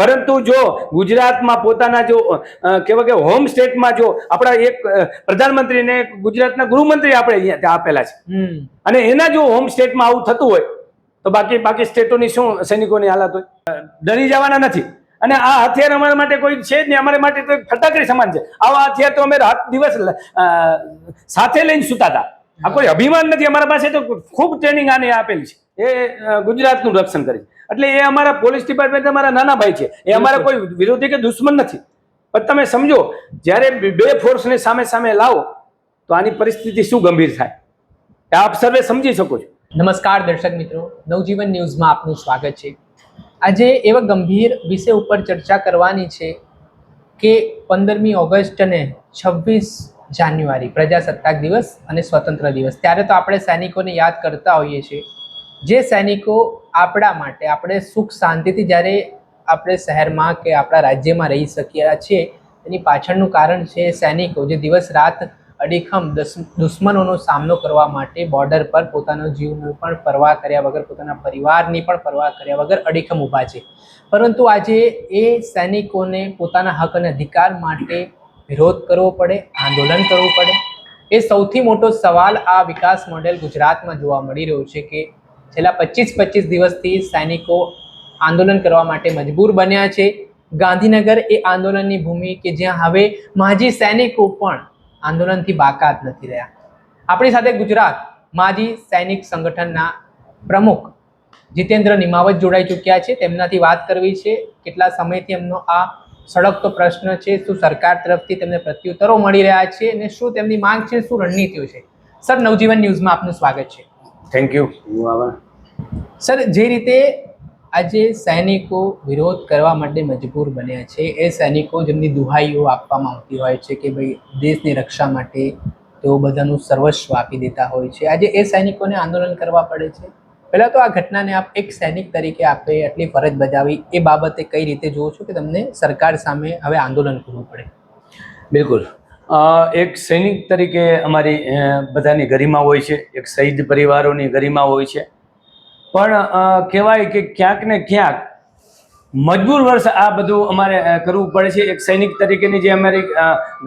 પરંતુ જો ગુજરાતમાં પોતાના જો કહેવાય કે હોમ સ્ટેટમાં જો આપણા એક પ્રધાનમંત્રીને ગુજરાતના ગૃહમંત્રી આપણે અહીંયા ત્યાં આપેલા છે. અને એના જો હોમ સ્ટેટમાં આવું થતું હોય તો બાકી બાકી સ્ટેટોની શું સૈનિકોની હાલત હોય? ડરી જવાના નથી. અને આ હથિયાર અમારા માટે કોઈ છે જ નહીં. અમારા માટે તો ફટાકડી સમાન છે. આવા હથિયાર તો અમે રાત દિવસ સાથે લઈને સુતા હતા. આ કોઈ અભિમાન નથી અમારા પાસે તો ખૂબ ટ્રેનિંગ આને આપેલી છે. એ ગુજરાતનું રક્ષણ કરે છે. એટલે એ અમારા પોલીસ ડિપાર્ટમેન્ટ અમારા નાના ભાઈ છે. એ અમારા કોઈ વિરોધી કે દુશ્મન નથી. પણ તમે સમજો જ્યારે બે- ફોર્સને સામે સામે લાવો તો આની પરિસ્થિતિ શું ગંભીર થાય? આપ સર્વે સમજી શકો છો. નમસ્કાર દર્શક મિત્રો. નવજીવન ન્યૂઝમાં આપનું સ્વાગત છે. આજે એવા ગંભીર વિષય ઉપર ચર્ચા કરવાની છે કે પંદરમી ઓગસ્ટ અને છવ્વીસ જાન્યુઆરી, પ્રજાસત્તાક દિવસ અને સ્વતંત્ર દિવસ. ત્યારે તો આપણે સૈનિકોને યાદ કરતા હોઈએ છીએ. જે સૈનિકો આપણા માટે, આપણે સુખ શાંતિથી જ્યારે આપણે શહેરમાં કે આપણા રાજ્યમાં રહી શકીએ છીએ, એની પાછળનું કારણ છે સૈનિકો જે દિવસ રાત અડીખમ દુશ્મ- દુશ્મનોનો સામનો કરવા માટે બોર્ડર પર પોતાનો જીવનો પણ પરવા કર્યા વગર, પોતાના પરિવારની પણ પરવા કર્યા વગર અડીખમ ઊભા છે. પરંતુ આજે એ સૈનિકોને પોતાના હક અને અધિકાર માટે વિરોધ કરવો પડે, આંદોલન કરવું પડે. એ સૌથી મોટો સવાલ આ વિકાસ મોડેલ ગુજરાતમાં જોવા મળી રહ્યો છે કે છેલ્લા પચીસ પચીસ દિવસથી સૈનિકો આંદોલન કરવા માટે મજબૂર બન્યા છે. ગાંધીનગર એ આંદોલનની ભૂમિ કે જ્યાં હવે માજી સૈનિકો પણ આંદોલનથી બાકાત નથી રહ્યા. આપણી સાથે ગુજરાત માજી સૈનિક સંગઠનના પ્રમુખ જીતેન્દ્ર નિમાવત જોડાઈ ચૂક્યા છે. તેમનાથી વાત કરવી છે. કેટલા સમયથી એમનો આ સળગતો પ્રશ્ન છે શું સરકાર તરફથી તેમને પ્રત્યુત્તરો મળી રહ્યા છે અને શું તેમની માંગ છે શું રણનીતિઓ છે? સર નવજીવન ન્યૂઝમાં આપનું સ્વાગત છે. થેન્ક યુ સર જે રીતે આજે સૈનિકો વિરોધ કરવા માટે મજબૂર બન્યા છે એ સૈનિકો જેમની દુહાઈઓ આપવામાં આવતી હોય છે કે ભાઈ દેશની રક્ષા માટે તેઓ બધાનું સર્વસ્વ આપી દેતા હોય છે આજે એ સૈનિકોને આંદોલન કરવા પડે છે? પહેલાં તો આ ઘટનાને આપ એક સૈનિક તરીકે આપે આટલી ફરજ બજાવી. એ બાબતે કઈ રીતે જુઓ છો કે તમને સરકાર સામે હવે આંદોલન કરવું પડે? બિલકુલ. એક સૈનિક તરીકે અમારી બધાની ગરિમા હોય છે. એક શહીદ પરિવારોની ગરિમા હોય છે. પણ કહેવાય કે ક્યાંક ને ક્યાંક મજબૂર વર્ષ આ બધું અમારે કરવું પડે છે. એક સૈનિક તરીકેની જે અમારી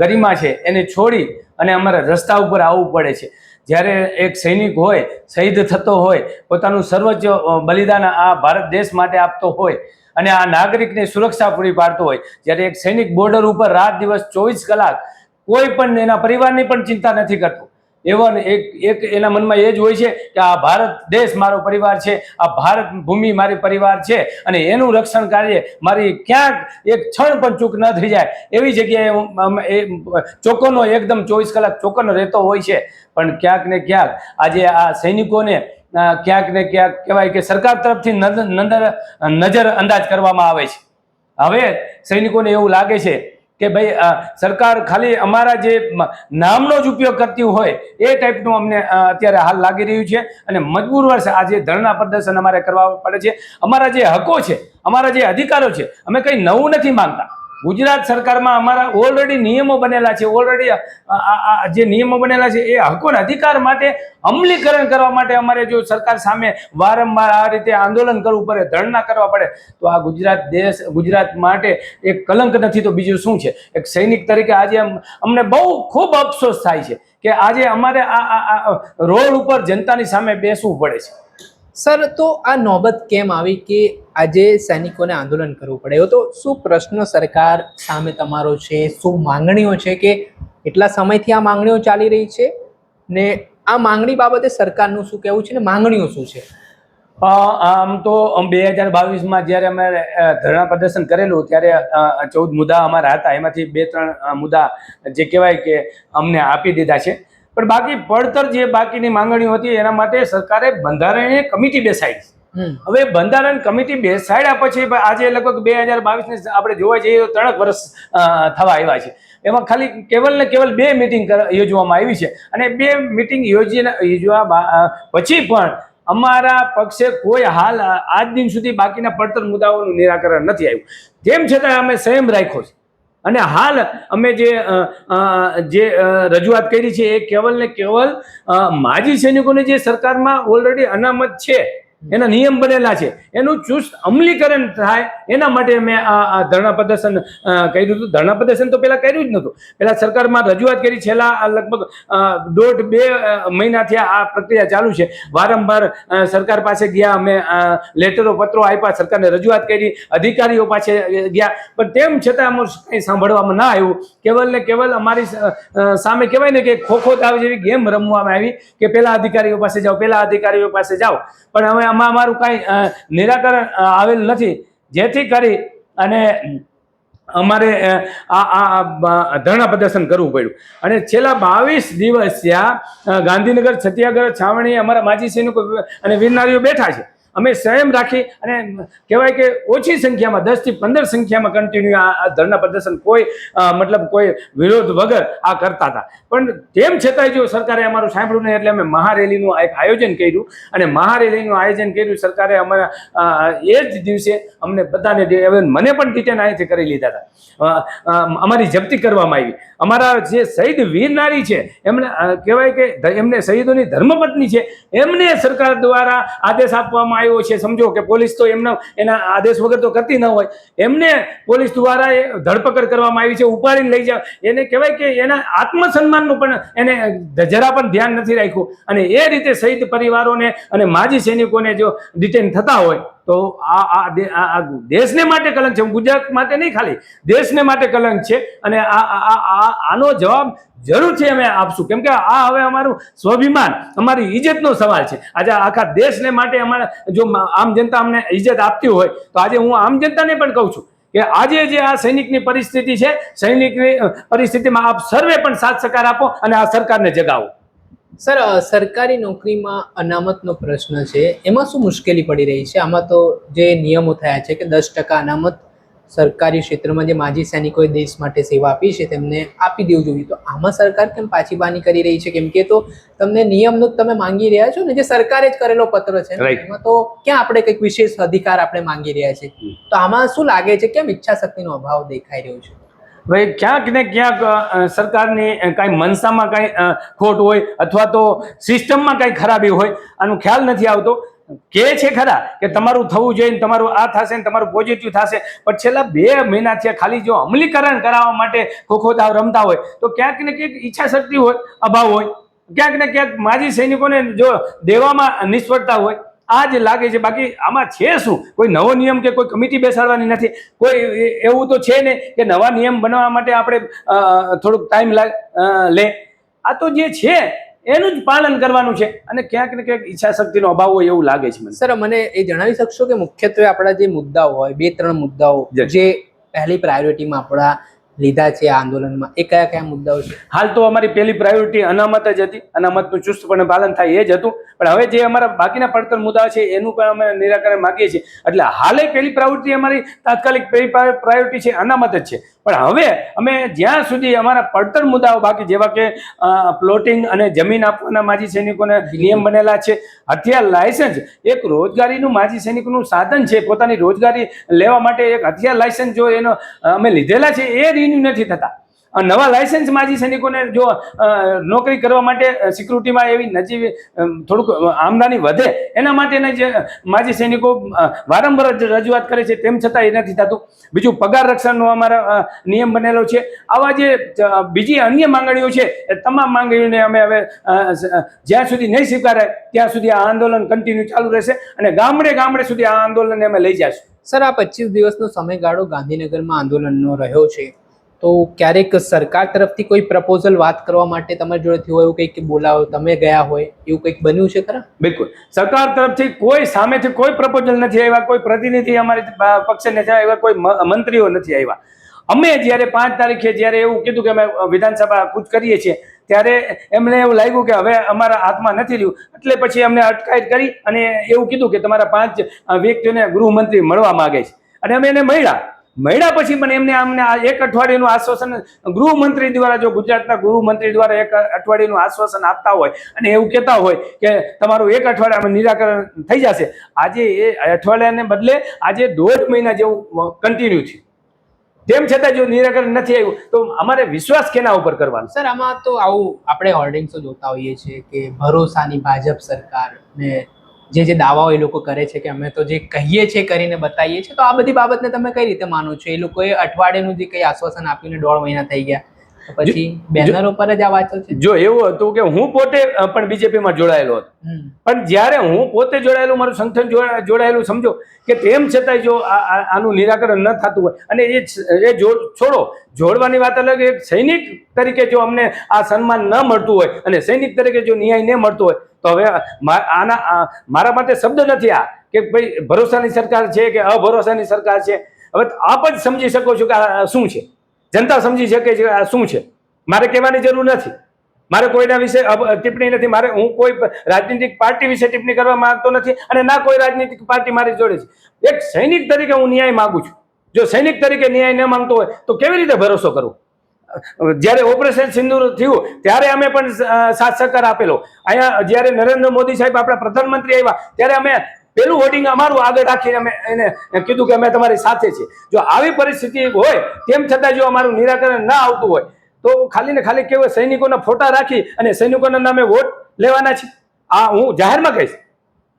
ગરિમા છે, એને છોડી અને અમારે રસ્તા ઉપર આવવું પડે છે. જ્યારે એક સૈનિક હોય, શહીદ થતો હોય, પોતાનું સર્વોચ્ચ બલિદાન આ ભારત દેશ માટે આપતો હોય અને આ નાગરિકને સુરક્ષા પૂરી પાડતો હોય, જ્યારે એક સૈનિક બોર્ડર ઉપર રાત દિવસ ચોવીસ કલાક કોઈ પણ એના પરિવારની પણ ચિંતા નથી કરતો. એવો એક એક એના મનમાં એ જ હોય છે કે આ ભારત દેશ મારો પરિવાર છે, આ ભારત ભૂમિ મારી પરિવાર છે અને એનું રક્ષણ કાર્ય મારી ક્યાંક એક ક્ષણ પણ ચૂક ન થઈ જાય. એવી જગ્યાએ ચોક્કનો એકદમ ચોવીસ કલાક ચોકોનો રહેતો હોય છે. પણ ક્યાંક ને ક્યાંક આજે આ સૈનિકોને ક્યાંક ને ક્યાંક કહેવાય કે સરકાર તરફથી નજર અંદાજ કરવામાં આવે છે. હવે સૈનિકોને એવું લાગે છે કે ભાઈ સરકાર ખાલી અમારા જે નામનો જ ઉપયોગ કરતી હોય એ ટાઈપનું અમને અત્યારે હાલ લાગી રહ્યું છે. અને મજબૂર વર્ષ આ જે ધરણા પ્રદર્શન અમારે કરવા પડે છે. અમારા જે હકો છે, અમારા જે અધિકારો છે, અમે કંઈ નવું નથી માંગતા. ગુજરાત સરકારમાં અમારા ઓલરેડી નિયમો બનેલા છે ઓલરેડી જે નિયમો બનેલા છે, એ હકોના અધિકાર માટે અમલીકરણ કરવા માટે અમારે જો સરકાર સામે વારંવાર આ રીતે આંદોલન કરવું પડે, ધરણા કરવા પડે, તો આ ગુજરાત દેશ, ગુજરાત માટે એક કલંક નથી, તો બીજું શું છે? એક સૈનિક તરીકે આજે અમને બહુ ખૂબ અફસોસ થાય છે કે આજે અમારે આ રોડ ઉપર જનતાની સામે બેસવું પડે છે. સર, તો આ નોબત કેમ આવી કે આજે સૈનિકોને આંદોલન કરવું પડે? એવો તો શું પ્રશ્ન સરકાર સામે તમારો છે? શું માંગણીઓ છે કે એટલા સમયથી આ માંગણીઓ ચાલી રહી છે? ને આ માંગણી બાબતે સરકારનું શું કહેવું છે ને માંગણીઓ શું છે? આમ તો બે હજાર બાવીસમાં જ્યારે અમે ધરણા પ્રદર્શન કરેલું ત્યારે ચૌદ મુદ્દા અમારા હતા. એમાંથી બે, ત્રણ મુદ્દા જે કહેવાય કે અમને આપી દીધા છે. પણ બાકી પડતર જે બાકીની માંગણીઓ હતી એના માટે સરકારે બંધારણીય કમિટી બેસાડી. હવે બંધારણ કમિટી બેસાડ્યા પછી આજે લગભગ બે હજાર બાવીસને આપણે જોવા જઈએ તો ત્રણ વર્ષ થવા આવ્યા છે. એમાં ખાલી કેવલ ને કેવલ બે મિટિંગ યોજવામાં આવી છે. અને બે મિટિંગ યોજી યોજવા પછી પણ અમારા પક્ષે કોઈ હાલ આજ દિન સુધી બાકીના પડતર મુદ્દાઓનું નિરાકરણ નથી આવ્યું. તેમ છતાં અમે સંયમ રાખ્યો છે. અને હાલ અમે જે જે રજૂઆત કરી છે એ કેવલ ને કેવલ માજી સૈનિકોની જે સરકારમાં ઓલરેડી અનામત છે. એના નિયમ બનેલા છે. એનું ચુસ્ત અમલીકરણ થાય, એના માટે મેં આ ધરણા પ્રદર્શન કર્યું હતું. ધરણા પ્રદર્શન તો પહેલાં કર્યું જ નહોતું. પહેલાં સરકારમાં રજૂઆત કરી, છેલ્લા લગભગ દોઢ, બે મહિનાથી આ પ્રક્રિયા ચાલુ છે. વારંવાર સરકાર પાસે ગયા, અમે લેટરો, પત્રો આપ્યા, સરકારને રજૂઆત કરી, અધિકારીઓ પાસે ગયા. પણ તેમ છતાં અમને કંઈ સાંભળવામાં ના આવ્યું. કેવલ ને કેવલ અમારી સામે કહેવાય ને કે ખોખો દાવ જેવી ગેમ રમવામાં આવી કે પહેલાં અધિકારીઓ પાસે જાઓ, પહેલાં અધિકારીઓ પાસે જાઓ. પણ હવે આમાં અમારું કાંઈ નિરાકરણ આવેલ નથી. જેથી કરી અને અમારે આ આ ધરણા પ્રદર્શન કરવું પડ્યું. અને છેલ્લા બાવીસ દિવસ ત્યાં ગાંધીનગર છત્યાગઢ છાવણી, અમારા માજી સૈનિકો અને વીરનારીઓ બેઠા છે. અમે સંયમ રાખી અને કહેવાય કે ઓછી સંખ્યામાં, દસથી પંદર સંખ્યામાં કન્ટિન્યુ આ ધરના પ્રદર્શન કોઈ મતલબ કોઈ વિરોધ વગર આ કરતા હતા. પણ તેમ છતાંય જો સરકારે અમારું સાંભળ્યું નહીં એટલે અમે મહારેલીનું એક આયોજન કર્યું અને મહારેલીનું આયોજન કર્યું, સરકારે અમારા એ જ દિવસે અમને બધાને મને પણ ડિટેન અહીંથી કરી લીધા હતા. અમારી જપ્તી કરવામાં આવી. અમારા જે શહીદ વીર નારી છે, એમને કહેવાય કે એમને શહીદોની ધર્મપત્ની છે, એમને સરકાર દ્વારા આદેશ આપવામાં આવ્યો છે, સમજો કે પોલીસ તો એમના, એના આદેશ વગર તો કરતી ન હોય. એમને પોલીસ દ્વારા એ ધરપકડ કરવામાં આવી છે, ઉપાડીને લઈ જાવ એને કહેવાય કે એના આત્મસન્માનનું પણ એને જરા પણ ધ્યાન નથી રાખ્યું. અને એ રીતે શહીદ પરિવારોને અને માજી સૈનિકોને જો ડિટેન થતા હોય તો આ આ દેશને માટે કલંક છે. ગુજરાત માટે નહીં ખાલી, દેશને માટે કલંક છે. અને આ આનો જવાબ જરૂરથી અમે આપશું. કેમ કે આ હવે અમારું સ્વાભિમાન, અમારી ઇજ્જતનો સવાલ છે. આજે આખા દેશને માટે અમારે, જો આમ જનતા અમને ઇજ્જત આપતી હોય, તો આજે હું આમ જનતાને પણ કહું છું કે આજે જે આ સૈનિકની પરિસ્થિતિ છે, સૈનિકની પરિસ્થિતિમાં આપ સર્વે પણ સાથ સહકાર આપો અને આ સરકારને જગાવો. સર સરકારી નોકરીમાં અનામતનો પ્રશ્ન છે. એમાં શું મુશ્કેલી પડી રહી છે? આમાં તો જે નિયમો થયા છે કે દસ ટકા અનામત સરકારી ક્ષેત્રમાં જે માજી સૈનિકોએ દેશ માટે સેવા આપી છે તેમને આપી દેવું જોઈએ. તો આમાં સરકાર કેમ પાછી બાની કરી રહી છે? કેમ કે તો તમને નિયમનો તમે માંગી રહ્યા છો ને જે સરકારે જ કરેલો પત્ર છે એમાં તો ક્યાં આપણે કંઈક વિશેષ અધિકાર આપણે માંગી રહ્યા છે તો આમાં શું લાગે છે? કેમ ઈચ્છા શક્તિનો અભાવ દેખાઈ રહ્યો છે? ભાઈ ક્યાંક ને ક્યાંક સરકારની કાંઈ મનસામાં કાંઈ ખોટ હોય અથવા તો સિસ્ટમમાં કાંઈ ખરાબી હોય, આનો ખ્યાલ નથી આવતો. કે છે ખરા કે તમારું થવું જોઈએ તમારું આ થશે ને તમારું પોઝિટિવ થશે, પણ છેલ્લા બે મહિનાથી ખાલી જો અમલીકરણ કરાવવા માટે ખોખો દાવ રમતા હોય, તો ક્યાંક ને ક્યાંક ઈચ્છા શક્તિ હોય, અભાવ હોય. ક્યાંક ને ક્યાંક માજી સૈનિકોને જો દેવામાં નિષ્ફળતા હોય આ જ લાગે છે બાકી આમાં છે શું? કોઈ નવો નિયમ કે કોઈ કમિટી બેસાડવાની નથી? કોઈ એવું તો છે ને કે નવા નિયમ બનાવવા માટે આપણે થોડુંક ટાઈમ લે. આ તો જે છે એનું જ પાલન કરવાનું છે. અને ક્યાંક ને ક્યાંક ઈચ્છા શક્તિનો અભાવ હોય એવું લાગે છે મને. સર મને એ જણાવી શકશો કે મુખ્યત્વે આપણા જે મુદ્દાઓ હોય બે ત્રણ મુદ્દાઓ જે પહેલી પ્રાયોરિટીમાં આપણા લીધા છે આ આંદોલનમાં. એ કયા કયા મુદ્દાઓ છે? હાલ તો અમારી પહેલી પ્રાયોરિટી અનામત જ હતી. અનામતનું ચુસ્તપણે પાલન થાય એ જ હતું. પણ હવે જે અમારા બાકીના પડતર મુદ્દા છે, એનું પણ અમે નિરાકરણ માગીએ છીએ. એટલે હાલે પહેલી પ્રાયોરિટી અમારી તાત્કાલિક પહેલી પ્રાયોરિટી છે, અનામત જ છે. પણ હવે અમે જ્યાં સુધી અમારા પડતર મુદ્દાઓ બાકી જેવા કે પ્લોટિંગ અને જમીન આપવાના માજી સૈનિકોને નિયમ બનેલા છે હથિયાર લાયસન્સ એક રોજગારીનું માજી સૈનિકનું સાધન છે પોતાની રોજગારી લેવા માટે એક હથિયાર લાયસન્સ જો એનો અમે લીધેલા છે એ રિન્યુ નથી થતા. નવા લાયસન્સ માજી સૈનિકોને જો નોકરી કરવા માટે સિક્યુરિટીમાં એવી નજીવી થોડુંક આમદાની વધે, એના માટેના જે, માજી સૈનિકો વારંવાર રજૂઆત કરે છે, તેમ છતાં એ નથી થતું. બીજું પગાર રક્ષણનો અમારા નિયમ બનેલો છે. આવા જે બીજી અન્ય માંગણીઓ છે, એ તમામ માંગણીઓને અમે હવે જ્યાં સુધી નહીં સ્વીકારાય, ત્યાં સુધી આ આંદોલન કન્ટિન્યુ ચાલુ રહેશે અને ગામડે ગામડે સુધી આ આંદોલનને અમે લઈ જઈશું. સર, આ પચીસ દિવસનો સમયગાળો ગાંધીનગરમાં આંદોલનનો રહ્યો છે. તો ક્યારેક સરકાર તરફથી કોઈ પ્રપોઝલ વાત કરવા માટે તમારી જોડે હોય, એવું કંઈક બોલાવો, તમે ગયા હોય, એવું કંઈક બન્યું છે ખરા? બિલકુલ. સરકાર તરફથી કોઈ સામેથી કોઈ પ્રપોઝલ નથી આવ્યા, કોઈ પ્રતિનિધિ અમારી પક્ષે નથી આવ્યા કોઈ મંત્રીઓ નથી આવ્યા. અમે જ્યારે પાંચ તારીખે જ્યારે એવું કીધું કે અમે વિધાનસભા કૂચ કરીએ છીએ, ત્યારે એમને એવું લાગ્યું કે હવે અમારા હાથમાં નથી રહ્યું. એટલે પછી અમને અટકાયત કરી અને એવું કીધું કે તમારા પાંચ વ્યક્તિઓને ગૃહમંત્રી મળવા માંગે છે. અને અમે એને મળ્યા. મળ્યા પછી પણ એમને અમને આ એક અઠવાડિયાનું આશ્વાસન, ગૃહમંત્રી દ્વારા જો ગુજરાતના ગૃહમંત્રી દ્વારા એક અઠવાડિયાનું આશ્વાસન આપતા હોય અને એવું કહેતા હોય કે તમારું એક અઠવાડિયામાં નિરાકરણ થઈ જશે, આજે એ અઠવાડિયાને બદલે આજે દોઢ મહિના જેવું કન્ટિન્યુ છે તેમ છતાં જો નિરાકરણ નથી આવ્યું, તો અમારે વિશ્વાસ કેના ઉપર કરવાનો? સર, આમાં તો આવું આપણે હોર્ડિંગ્સો જોતા હોઈએ છીએ કે ભરોસાની ભાજપ સરકાર ને જે જે દાવાઓ એ લોકો કરે છે કે અમે તો જે કહીએ છીએ કરીને બતાવીએ છીએ, તો આ બધી બાબતને તમે કઈ રીતે માનો છો? એ લોકોએ અઠવાડિયાનું જે કંઈ આશ્વાસન આપ્યું ને દોઢ મહિના થઈ ગયા. પછી બેનર ઉપર જ આ વાંચો છે. જો એવું હતું કે હું પોતે પણ બીજેપીમાં જોડાયેલો હતો. પણ જ્યારે હું પોતે જોડાયેલું મારું સંગઠન જોડાયેલું સમજો કે તેમ છતાંય જો આનું નિરાકરણ ન થતું હોય. અને એ એ છોડો જોડવાની વાત અલગ એક સૈનિક તરીકે જો અમને આ સન્માન ન મળતું હોય અને સૈનિક તરીકે જો ન્યાય ન મળતો હોય તો હવે આના મારા માટે શબ્દ નથી આ કે ભાઈ ભરોસાની સરકાર છે કે અભરોસાની સરકાર છે? હવે આપ જ સમજી શકો છો કે આ શું છે. જનતા સમજી શકે છે આ શું છે? મારે કહેવાની જરૂર નથી. મારે કોઈના વિશે ટિપ્પણી નથી. મારે હું કોઈ રાજનીતિક પાર્ટી વિશે ટિપ્પણી કરવા માંગતો નથી અને ના કોઈ રાજનીતિક પાર્ટી મારી જોડે છે. એક સૈનિક તરીકે હું ન્યાય માગું છું. જો સૈનિક તરીકે ન્યાય ન માંગતો હોય, તો કેવી રીતે ભરોસો કરવો જ્યારે ઓપરેશન સિંદૂર થયું, ત્યારે અમે પણ સાથ સહકાર આપેલો. અહીંયા જ્યારે નરેન્દ્ર મોદી સાહેબ આપણા પ્રધાનમંત્રી આવ્યા, ત્યારે અમે પેલું હોર્ડિંગ અમારું આગળ રાખીને અમે એને કીધું કે અમે તમારી સાથે છીએ. જો આવી પરિસ્થિતિ હોય, તેમ છતાં જો અમારું નિરાકરણ ના આવતું હોય, તો ખાલી ને ખાલી કેવું સૈનિકોના ફોટા રાખી અને સૈનિકોના નામે વોટ લેવાના છે. આ હું જાહેરમાં કહીશ.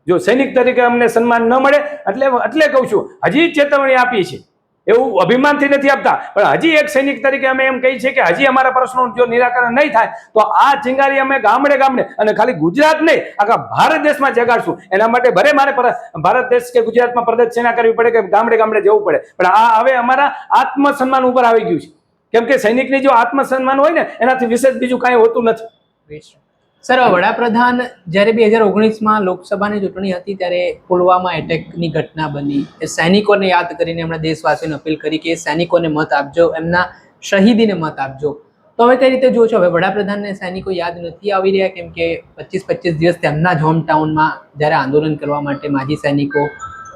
જો સૈનિક તરીકે અમને સન્માન ન મળે, એટલે એટલે કહું છું, હજી ચેતવણી આપી છે. એવું અભિમાનથી નથી આપતા. પણ હજી એક સૈનિક તરીકે અમે એમ કહીએ છીએ કે હજી અમારા પ્રશ્નો જો નિરાકરણ નહીં થાય, તો આ ચિંગારી અમે ગામડે ગામડે અને ખાલી ગુજરાત નહીં, આખા ભારત દેશમાં જગાડશું. એના માટે ભલે મારે ભારત દેશ કે ગુજરાતમાં પ્રદર્શના કરવી પડે કે ગામડે ગામડે જવું પડે, પણ આ હવે અમારા આત્મસન્માન ઉપર આવી ગયું છે. કેમ કે સૈનિકની જો આત્મસન્માન હોય ને, એનાથી વિશેષ બીજું કાંઈ હોતું નથી. સર વડાપ્રધાન જ્યારે બે હજાર ઓગણીસમાં લોકસભાની ચૂંટણી હતી, ત્યારે પુલવામા એટેકની ઘટના બની. એ સૈનિકોને યાદ કરીને એમણે દેશવાસીઓને અપીલ કરી કે સૈનિકોને મત આપજો, એમના શહીદીને મત આપજો. તો હવે કઈ રીતે જો છો? હવે વડાપ્રધાનને સૈનિકો યાદ નથી આવી રહ્યા, કેમ કે પચીસ પચીસ દિવસ તેમના જ હોમ ટાઉનમાં જ્યારે આંદોલન કરવા માટે માજી સૈનિકો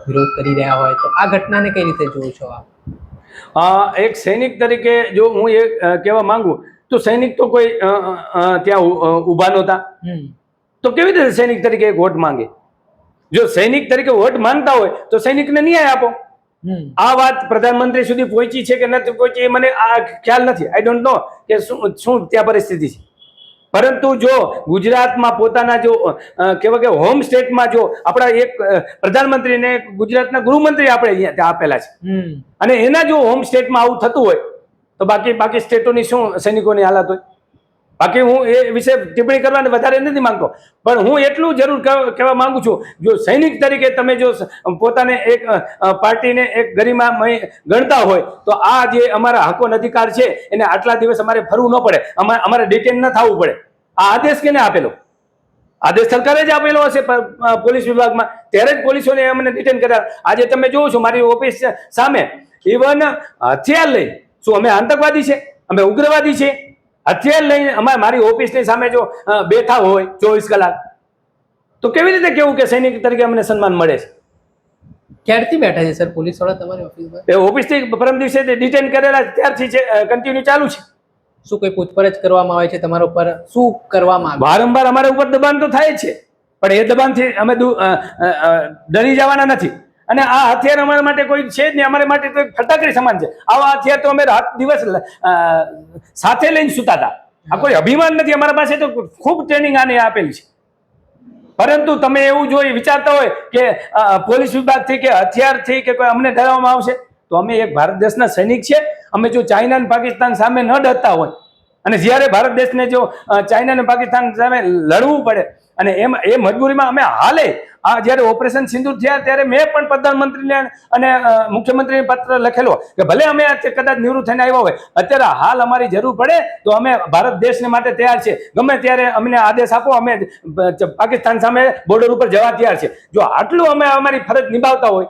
વિરોધ કરી રહ્યા હોય. તો આ ઘટનાને કઈ રીતે જોવો છો આપ? એક સૈનિક તરીકે જો હું એ કહેવા માંગુ તો સૈનિક તો કોઈ ત્યાં ઊભા ઊભા નહોતા. તો કેવી રીતે સૈનિક તરીકે એક વોટ માંગે? જો સૈનિક તરીકે વોટ માંગતા હોય તો સૈનિકને ન્યાય આપો. આ વાત પ્રધાનમંત્રી સુધી પહોંચી છે કે નથી પહોંચી એ મને આ ખ્યાલ નથી. આઈ ડોન્ટ નો કે શું શું ત્યાં પરિસ્થિતિ છે. પરંતુ જો ગુજરાતમાં પોતાના જો કેવા કહેવાય કે હોમ સ્ટેટમાં જો આપણા એક પ્રધાનમંત્રીને ગુજરાતના ગૃહમંત્રી આપણે અહીંયા આપેલા છે. અને એના જો હોમ સ્ટેટમાં આવું થતું હોય તો બાકી બાકી સ્ટેટોની શું સૈનિકોની હાલત હોય? બાકી હું એ વિશે ટિપ્પણી કરવાની વધારે નથી માંગતો. પણ હું એટલું જરૂર કહેવા માંગુ છું, જો સૈનિક તરીકે તમે જો પોતાને એક પાર્ટીને એક ગરિમામય ગણતા હોય, તો આ જે અમારા હકો અધિકાર છે, એને આટલા દિવસ અમારે ફરવું ન પડે. અમારે અમારે ડિટેન ન થવું પડે. આ આદેશ કેને આપેલો? આદેશ સરકારે જ આપેલો હશે પોલીસ વિભાગમાં. ત્યારે જ પોલીસોને અમને ડિટેન કર્યા. આજે તમે જોવો છો, મારી ઓફિસ સામે. ઇવન હથિયાર લઈ શું અમે આતંકવાદી છે? અમે ઉગ્રવાદી છે? હથિયાર લઈને અમારે મારી ઓફિસની સામે જો બેઠા હોય ચોવીસ કલાક તો કેવી રીતે કેવું કે સૈનિક તરીકે અમને સન્માન મળે છે? ક્યારથી બેઠા છે સર? પોલીસવાળા તમારી ઓફિસ એ ઓફિસથી પરમ દિવસે ડિટેન કરેલા ત્યારથી છે કન્ટિન્યુ ચાલુ છે. શું કોઈ પૂછપરછ કરવામાં આવે છે તમારા ઉપર? શું કરવામાં આવે? વારંવાર અમારા ઉપર દબાણ તો થાય છે પણ એ દબાણથી અમે ડરી જવાના નથી. અને આ હથિયાર અમારા માટે કોઈ છે જ નહીં. અમારા માટે તો ફટાકડી સમાન છે. આવા હથિયાર તો અમે રાત દિવસ સાથે લઈને સુતા હતા. આ કોઈ અભિમાન નથી. અમારા પાસે તો ખૂબ ટ્રેનિંગ આને આપેલી છે. પરંતુ તમે એવું જોઈ વિચારતા હોય કે પોલીસ વિભાગથી કે હથિયારથી કે કોઈ અમને ડરાવવામાં આવશે, તો અમે એક ભારત દેશના સૈનિક છે અમે જો ચાઇના અને પાકિસ્તાન સામે ન ડરતા હોય, અને જ્યારે ભારત દેશને જો ચાઇના અને પાકિસ્તાન સામે લડવું પડે અને એમ એ મજબૂરીમાં અમે હાલે. આ જ્યારે ઓપરેશન સિંદૂર થયા ત્યારે મેં પણ પ્રધાનમંત્રીને અને મુખ્યમંત્રીને પત્ર લખેલો કે ભલે અમે કદાચ નિવૃત્ત થઈને આવ્યા હોય, અત્યારે હાલ અમારી જરૂર પડે તો અમે ભારત દેશને માટે તૈયાર છે ગમે ત્યારે અમને આદેશ આપો, અમે પાકિસ્તાન સામે બોર્ડર ઉપર જવા તૈયાર છે જો આટલું અમે અમારી ફરજ નિભાવતા હોય,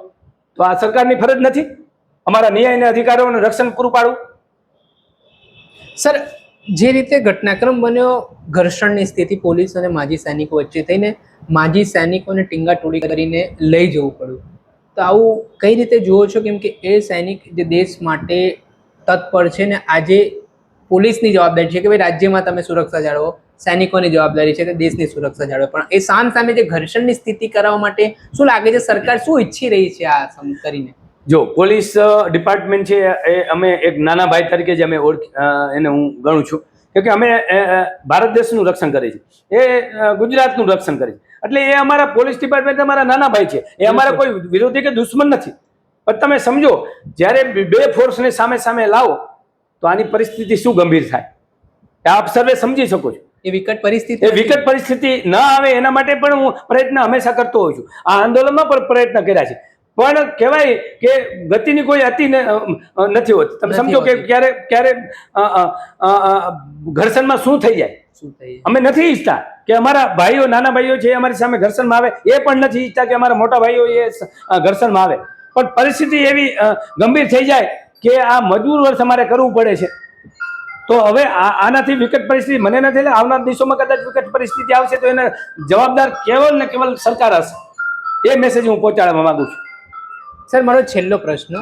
તો આ સરકારની ફરજ નથી? અમારા ન્યાય અને અધિકારોનું રક્ષણ પૂરું પાડવું સર જે રીતે ઘટનાક્રમ બન્યો, ઘર્ષણની સ્થિતિ પોલીસ અને માજી સૈનિકો વચ્ચે થઈને માજી સૈનિકોને ટીંગાટોળી કરીને લઈ જવું પડ્યું. તો આવું કઈ રીતે જુઓ છો? કેમ કે એ સૈનિક જે દેશ માટે તત્પર છે ને, આજે પોલીસની જવાબદારી છે કે ભાઈ રાજ્યમાં તમે સુરક્ષા જાળવો, સૈનિકોની જવાબદારી છે કે દેશની સુરક્ષા જાળવો. પણ એ સામ સામે જે ઘર્ષણની સ્થિતિ કરાવવા માટે શું લાગે છે? સરકાર શું ઈચ્છી રહી છે આ કરીને? જો પોલીસ ડિપાર્ટમેન્ટ છે એ અમે એક નાના ભાઈ તરીકે જ અમે ઓળખ એને હું ગણું છું. કે કે અમે ભારત દેશનું રક્ષણ કરીએ છીએ. એ ગુજરાતનું રક્ષણ કરે છે એટલે એ અમારા પોલીસ ડિપાર્ટમેન્ટ અમારા નાના ભાઈ છે. એ અમારા કોઈ વિરોધી કે દુશ્મન નથી. પણ તમે સમજો જ્યારે બે ફોર્સને સામે સામે લાવો તો આની પરિસ્થિતિ શું ગંભીર થાય? આપ સર્વે સમજી શકો છો. એ વિકટ પરિસ્થિતિ એ વિકટ પરિસ્થિતિ ન આવે એના માટે પણ હું પ્રયત્ન હંમેશા કરતો હોઉં છું. આ આંદોલનમાં પણ પ્રયત્ન કર્યા છે. પણ કહેવાય કે ગતિની કોઈ અતિ નથી હોતી. તમે સમજો કે ક્યારે ક્યારે ઘર્ષણમાં શું થઈ જાય? અમે નથી ઈચ્છતા કે અમારા ભાઈઓ નાના ભાઈઓ છે અમારી સામે ઘર્ષણમાં આવે. એ પણ નથી ઈચ્છતા કે અમારા મોટા ભાઈઓ એ ઘર્ષણમાં આવે. પણ પરિસ્થિતિ એવી ગંભીર થઈ જાય કે આ મજબૂર વર્ષ અમારે કરવું પડે છે. તો હવે આનાથી વિકટ પરિસ્થિતિ મને નથી એટલે આવનાર દિવસોમાં કદાચ વિકટ પરિસ્થિતિ આવશે તો એને જવાબદાર કેવલ ને કેવલ સરકાર હશે. એ મેસેજ હું પહોંચાડવા માંગુ છું. સર, મારો છેલ્લો પ્રશ્ન.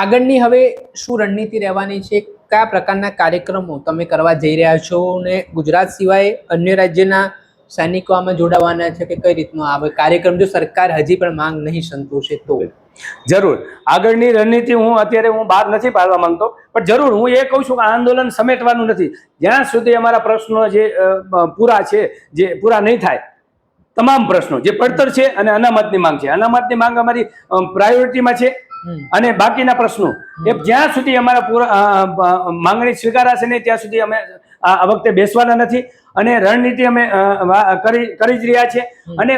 આગળની હવે શું રણનીતિ રહેવાની છે? કયા પ્રકારના કાર્યક્રમો તમે કરવા જઈ રહ્યા છો? ને ગુજરાત સિવાય અન્ય રાજ્યના સૈનિકો આમાં જોડાવાના છે કે કઈ રીતનો આવે કાર્યક્રમ જો સરકાર હજી પણ માંગ નહીં સંતોષે તો? જરૂર. આગળની રણનીતિ હું અત્યારે હું બહાર નથી પાડવા માંગતો, પણ જરૂર હું એ કહું છું કે આંદોલન સમેટવાનું નથી. જ્યાં સુધી અમારા પ્રશ્નો જે પૂરા છે, જે પૂરા નહીં થાય તમામ પ્રશ્નો જે પડતર છે અને અનામતની માંગ છે. અનામતની માંગ અમારી પ્રાયોરિટીમાં છે અને બાકીના પ્રશ્નો. એ જ્યાં સુધી અમારા પૂરા માંગણી સ્વીકારાશે નહીં ત્યાં સુધી અમે આ આ વખતે બેસવાના નથી. અને રણનીતિ અમે કરી કરી જ રહ્યા છે અને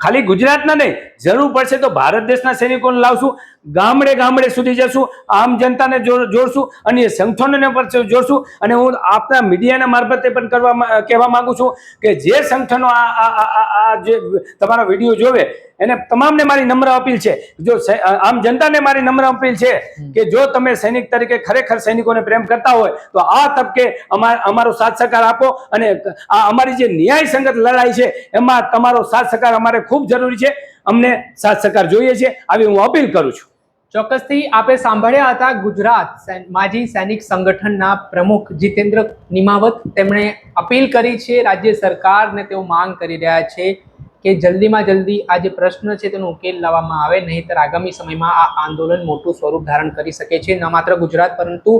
ખાલી ગુજરાતના નહીં જરૂર પડશે તો ભારત દેશના સૈનિકોને લાવશું ગામડે ગામડે સુધી જશું આમ જનતાને જોડશું અને એ સંગઠનોને પણ જોડશું. અને હું આપના મીડિયાના મારફતે પણ કરવા કહેવા માગું છું કે જે સંગઠનો આ આ- જે તમારા વીડિયો જોવે એને તમામને મારી નમ્ર અપીલ છે. જો આમ જનતાને મારી નમ્ર અપીલ છે કે જો તમે સૈનિક તરીકે ખરેખર સૈનિકોને પ્રેમ કરતા હોય તો આ તબકે અમા- અમારો સાથ સહકાર આપો અને આ અમારી જે ન્યાય સંગત લડાઈ છે એમાં તમારો સાથ સહકાર અમારે ખૂબ જરૂરી છે. અમને સાથ સહકાર જોઈએ છે. આવી હું અપીલ કરું છું. ચોક્કસથી આપણે સાંભળ્યા હતા ગુજરાત માજી સૈનિક સંગઠનના પ્રમુખ જીતેન્દ્ર નિમાવત. તેમણે અપીલ કરી છે રાજ્ય સરકારને તેઓ માંગ કરી રહ્યા છે. કે જલ્દીમાં જલ્દી આ જે પ્રશ્ન છે તેનો ઉકેલ લાવવામાં આવે, નહીંતર આગામી સમયમાં આ આંદોલન મોટું સ્વરૂપ ધારણ કરી શકે છે. ન માત્ર ગુજરાત, પરંતુ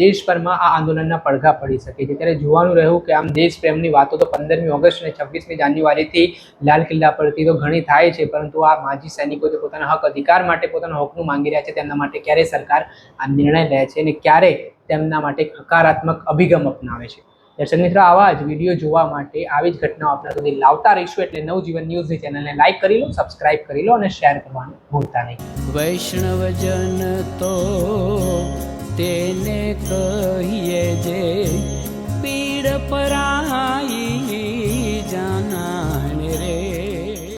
દેશભરમાં આ આંદોલનના પડઘા પડી શકે છે. ત્યારે જોવાનું રહ્યું કે આમ દેશપ્રેમની વાતો તો પંદરમી ઓગસ્ટ અને છવ્વીસમી જાન્યુઆરીથી લાલ કિલ્લા પરથી તો ઘણી થાય છે, પરંતુ આ માજી સૈનિકો જે પોતાના હક અધિકાર માટે પોતાના હકનું માંગી રહ્યા છે. તેમના માટે ક્યારે સરકાર આ નિર્ણય લે છે અને ક્યારે તેમના માટે હકારાત્મક અભિગમ અપનાવે છે? દર્શક મિત્રો, આવા જ વીડિયો જોવા માટે આવી જ ઘટનાઓ આપણા સુધી લાવતા રહીશું. એટલે નવજીવન ન્યૂઝની ચેનલને લાઈક કરી લો સબસ્ક્રાઇબ કરી લો અને શેર કરવાનું ભૂલતા નહીં. વૈષ્ણવજન તો તેને કહીએ જે પીડ પરાઈ